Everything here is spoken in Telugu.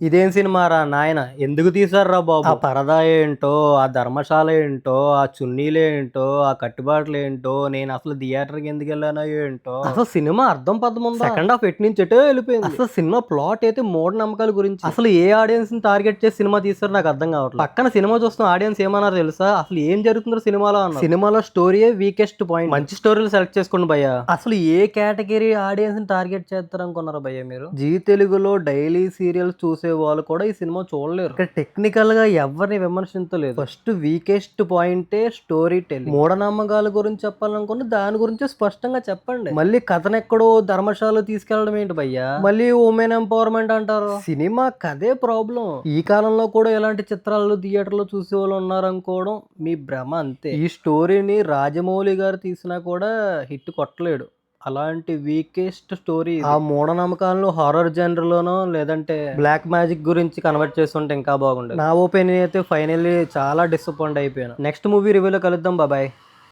ఇదేం సినిమా రా నాయన? ఎందుకు తీసారా బాబు? ఆ పరదా ఏంటో ఆ ధర్మశాల ఏంటో ఆ చున్నీలు ఏంటో ఆ కట్టుబాట్లు ఏంటో నేను అసలు థియేటర్కి ఎందుకు వెళ్ళానో ఏంటో. అసలు సినిమా అర్థం ఉందా సెకండ్ హాఫ్ ఎటు నుంచి ఎటో వెళ్ళిపోయింది. అసలు సినిమా ప్లాట్ అయితే మూఢ నమ్మకాల గురించి. అసలు ఏ ఆడియన్స్ని టార్గెట్ చేసి సినిమా తీస్తారో నాకు అర్థం కావట్లేదు. పక్కన సినిమా చూస్తున్న ఆడియన్స్ ఏమన్నారు తెలుసా? అసలు ఏం జరుగుతుందో సినిమాలో అన్న సినిమాలో స్టోరీయే వీకెస్ట్ పాయింట్. మంచి స్టోరీలు సెలెక్ట్ చేసుకోండి భయ్య. అసలు ఏ కేటగిరీ ఆడియన్స్ని టార్గెట్ చేస్తారు అనుకున్నారు భయ్య మీరు? జీ తెలుగులో డైలీ సీరియల్స్ చూసే వాళ్ళు కూడా ఈ సినిమా చూడలేరు. ఇక్కడ టెక్నికల్గా ఎవరిని విమర్శించలేదు. ఫస్ట్ వీకెస్ట్ పాయింటే స్టోరీ టెల్ మూఢనమ్మకాల గురించి చెప్పాలనుకున్న దాని గురించి స్పష్టంగా చెప్పండి. మళ్ళీ కథనెక్కడో ధర్మశాల తీసుకెళ్ళడం ఏంటి భయ్యా? మళ్ళీ ఉమెన్ ఎంపవర్మెంట్ అంటారు. సినిమా కదే ప్రాబ్లం ఈ కాలంలో కూడా ఇలాంటి చిత్రాలు థియేటర్లో చూసే వాళ్ళు ఉన్నారనుకోవడం మీ భ్రమ అంతే. ఈ స్టోరీని రాజమౌళి గారు తీసినా కూడా హిట్ కొట్టలేడు. అలాంటి వీకెస్ట్ స్టోరీ ఆ మూఢనమ్మకాలను హారర్ జనర్ లోనో లేదంటే బ్లాక్ మ్యాజిక్ గురించి కన్వర్ట్ చేస్తుంటే ఇంకా బాగుండేది. నా ఒపీనియన్ అయితే ఫైనల్లీ చాలా డిసప్పాయింట్ అయిపోయాను. నెక్స్ట్ మూవీ రివ్యూలో కలుద్దాం బాబాయ్